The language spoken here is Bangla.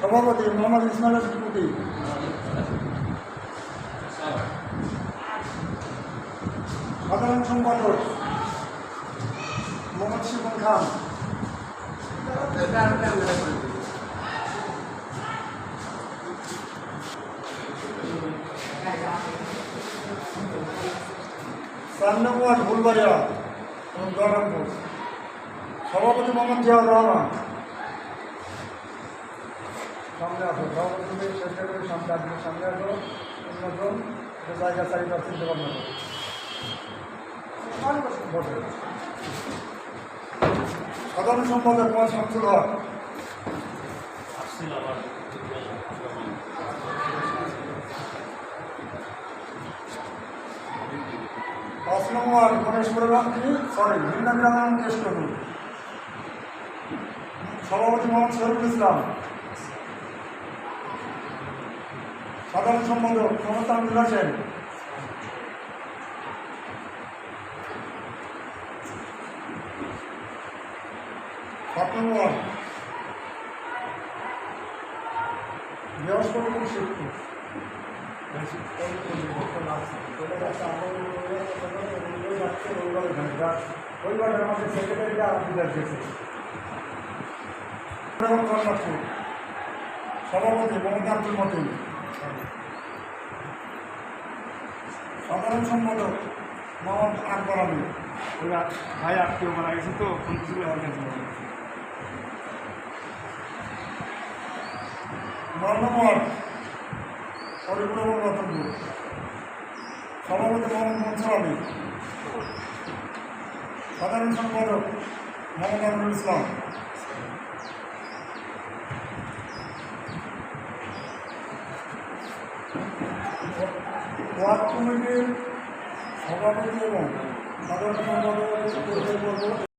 সভাপতি মোহাম্মদ ইসমাইল কুটি সাধারণ সম্পাদক মোহাম্মদ শিবন খান। নম্বর ফুলবাড়িয়া এবং গরমপুর সভাপতি মোহাম্মদ জিয়াউর রহমান। সামনে আসো সভাপতি সেক্রেটারি সামনে আসবে সামনে আসো অন্যজন জায়গা চাহিদা চিনতে পারবেন বসে। সাধারণ সম্পাদক মোহাম্মদ শামসুল হক। পাঁচ নম্বর গণেশপুরের আপনি সরি ভিন্নাগ্রাম কেষ্টপুর সভাপতি মোহাম্মদ শহীদুল ইসলাম। সাধারণ সম্পাদক ক্ষমতা আমিনুল হোসেন সাত নম্বর। বৃহস্পতিপুর শিবপুর পরিবারের আমাদের সভাপতি মোহাম্মদ আব্দুল সাধারণ সম্পাদক মোহাম্মদ আকবর আলী। ওই ভাই আত্মীয় মারা গেছে তো ছিল নয় নম্বর হরিপুর এবং রতনপুর সভাপতি মোহাম্মদ মনসুর আলী। সাধারণ সম্পাদক মোহাম্মদ আমিনুল ইসলাম। ওয়ার্ড কমিটির সভাপতি এবং সাধারণ সম্পাদক